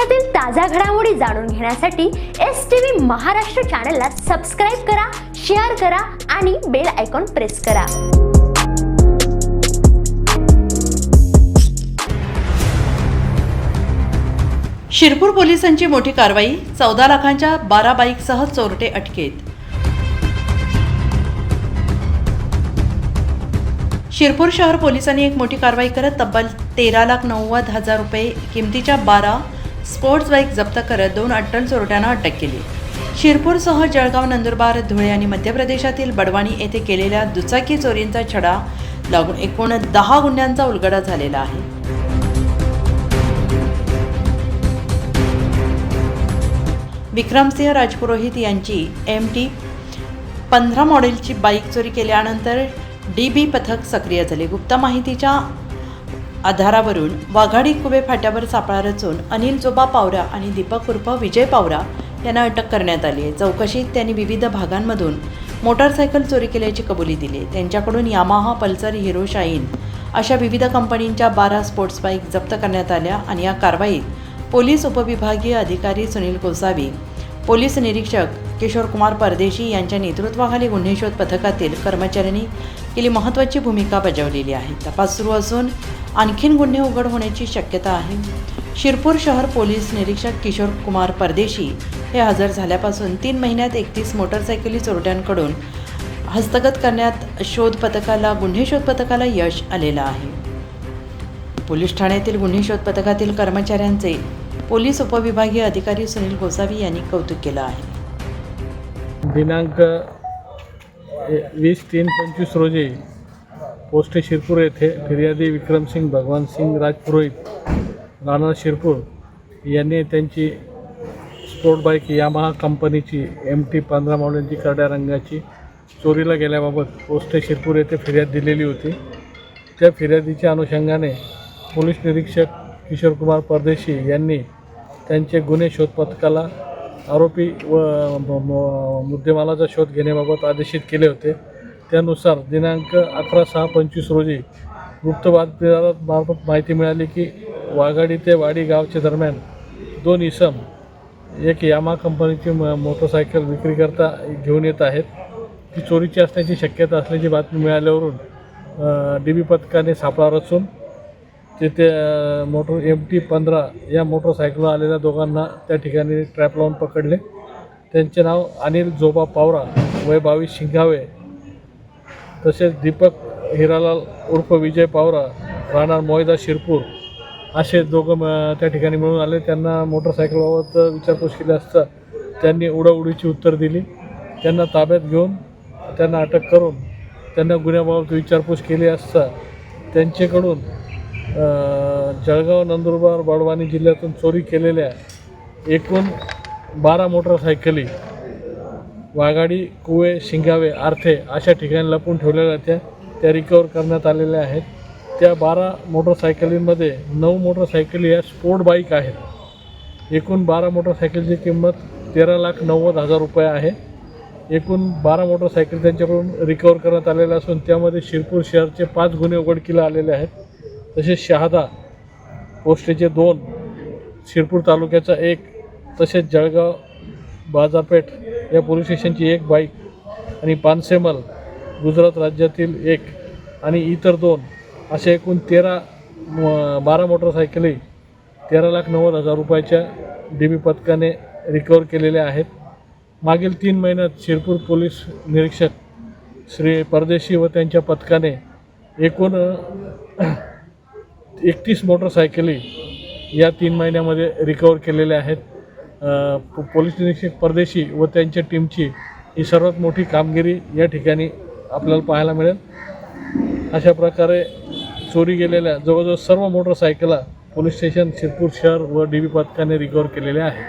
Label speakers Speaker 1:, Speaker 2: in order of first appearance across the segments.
Speaker 1: देशातील ताज्या घडामोडी जाणून घेण्यासाठी एस टी व्ही महाराष्ट्र चॅनलला सबस्क्राईब करा शेअर करा आणि बेल आयकॉन प्रेस करा.
Speaker 2: शिरपूर पोलिसांची मोठी कारवाई चौदा लाखांच्या बारा बाईकसह चोरटे अटकेत. शिरपूर शहर पोलिसांनी एक मोठी कारवाई करत तब्बल तेरा लाख नव्वद हजार रुपये किमतीच्या बारा स्पोर्ट्स बाईक जप्त करत दोन अट्टल चोरट्यांना अटक केली. शिरपूरसह जळगाव नंदुरबार धुळे आणि मध्य प्रदेशातील बडवाणी येथे केलेल्या दुचाकी चोरींचा छडा लागून एकूण दहा गुन्ह्यांचा उलगडा झालेला आहे. विक्रमसिंह राजपुरोहित यांची एम टी पंधरा मॉडेलची बाईक चोरी केल्यानंतर डी बी पथक सक्रिय झाले. गुप्त माहितीच्या आधारावरून वाघाडी कुबे फाट्यावर सापळा रचून अनिल जोबा पावरा आणि दीपक उर्फ विजय पावरा यांना अटक करण्यात आली आहे. चौकशीत त्यांनी विविध भागांमधून मोटारसायकल चोरी केल्याची कबुली दिली त्यांच्याकडून यामाहा पल्सर हिरो शाईन अशा विविध कंपनींच्या बारा स्पोर्ट्स बाईक जप्त करण्यात आल्या आणि या कारवाईत पोलीस उपविभागीय अधिकारी सुनील गोसावी पोलीस निरीक्षक किशोर कुमार परदेशी यांच्या नेतृत्वाखाली गुन्हे शोध पथकातील कर्मचाऱ्यांनी गेली महत्त्वाची भूमिका बजावलेली आहे. तपास सुरू असून आणखीन गुन्हे उघड होण्याची शक्यता आहे. शिरपूर शहर पोलीस निरीक्षक किशोर कुमार परदेशी हे हजर झाल्यापासून तीन महिन्यात एकतीस मोटरसायकली चोरट्यांकडून हस्तगत करण्यात शोध पथकाला गुन्हे शोध पथकाला यश आलेलं आहे. पोलीस ठाण्यातील गुन्हे शोध पथकातील कर्मचाऱ्यांचे पोलीस उपविभागीय अधिकारी सुनील गोसावी यांनी कौतुक केलं आहे.
Speaker 3: दिनांक वीस तीन पंचवीस रोजी पोस्ट शिरपूर येथे फिर्यादी विक्रमसिंग भगवानसिंग राजपुरोहित राणा शिरपूर यांनी त्यांची स्पोर्ट बाईक यामाहा कंपनीची एम टी पंधरा मॉडेलची करड्या रंगाची चोरीला गेल्याबाबत पोस्टे शिरपूर येथे फिर्याद दिलेली होती. त्या फिर्यादीच्या अनुषंगाने पोलीस निरीक्षक किशोरकुमार परदेशी यांनी त्यांचे गुन्हे शोध पथकाला आरोपी व म- मुद्देमालाचा शोध घेण्याबाबत आदेशित केले होते. त्यानुसार दिनांक अकरा सहा पंचवीस रोजी गुप्त बातमीदारामार्फत माहिती मिळाली की वाघाडी ते वाडी गावच्या दरम्यान दोन इसम एक यामा कंपनीची म मोटरसायकल विक्रीकरता घेऊन येत आहेत. ती चोरीची असण्याची शक्यता असल्याची बातमी मिळाल्यावरून डी बी पथकाने सापळा रचून तिथे मोटर एम टी पंधरा या मोटरसायकल आलेल्या दोघांना त्या ठिकाणी ट्रॅप लावून पकडले. त्यांचे नाव अनिल जोबा पावरा वय बावीस शिंगावे. तसेच दीपक हिरालाल उर्फ विजय पावरा राहणार मोहिदा शिरपूर. असे दोघं म- त्या ठिकाणी मिळून आले. त्यांना मोटरसायकलबाबत विचारपूस केली असता त्यांनी उडाउडीची उत्तर दिली. त्यांना ताब्यात घेऊन त्यांना अटक करून त्यांना गुन्ह्याबाबत विचारपूस केली असता त्यांच्याकडून जळगाव नंदुरबार बडवानी जिल्ह्यातून चोरी केलेल्या एकूण बारा मोटरसायकली वाघाडी कुवे शिंगावे आर्थे अशा ठिकाणी लपून ठेवलेल्या त्या त्या रिकवर करण्यात आलेल्या आहेत. त्या बारा मोटरसायकलींमध्ये नऊ मोटरसायकली या स्पोर्ट बाईक आहेत. एकूण बारा मोटरसायकलची किंमत तेरा लाख नव्वद हजार रुपये आहे. एकूण बारा मोटरसायकल त्यांच्याकडून रिकवर करण्यात आलेल्या असून त्यामध्ये शिरपूर शहरचे पाच गुन्हे उघडकीला आलेले आहेत. तसेच शहादा पोस्टेचे दोन शिरपूर तालुक्याचा एक तसेच जळगाव बाजारपेठ या पोलीस स्टेशनची एक बाईक आणि पानसेमल गुजरात राज्यातील एक आणि इतर दोन असे एकूण तेरा म- बारा मोटरसायकली तेरा लाख नव्वद हजार रुपयाच्या डी बी पथकाने रिकवर केलेल्या आहेत. मागील तीन महिन्यात शिरपूर पोलीस निरीक्षक श्री परदेशी व त्यांच्या पथकाने एकूण एकतीस मोटरसायकली या तीन महिन्यामध्ये रिकवर केलेल्या आहेत. पोलीस निरीक्षक परदेशी व त्यांच्या टीमची ही सर्वात मोठी कामगिरी या ठिकाणी आपल्याला पाहायला मिळेल. अशा प्रकारे चोरी गेलेल्या जवळजवळ सर्व मोटरसायकला पोलीस स्टेशन शिरपूर शहर व डी बी पथकाने रिकवर केलेल्या आहेत.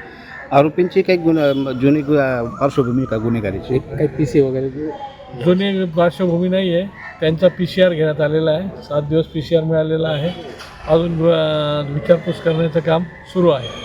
Speaker 4: आरोपींची काही गुण जुनी गु- पार्श्वभूमी का गुन्हेगारीची?
Speaker 3: काही पी सी वगैरे? जुनी पार्श्वभूमी नाही आहे त्यांचा पी सी आर घेण्यात आलेला आहे. सात दिवस पी सी आर मिळालेला आहे. अजून विचारपूस करण्याचं काम सुरू आहे.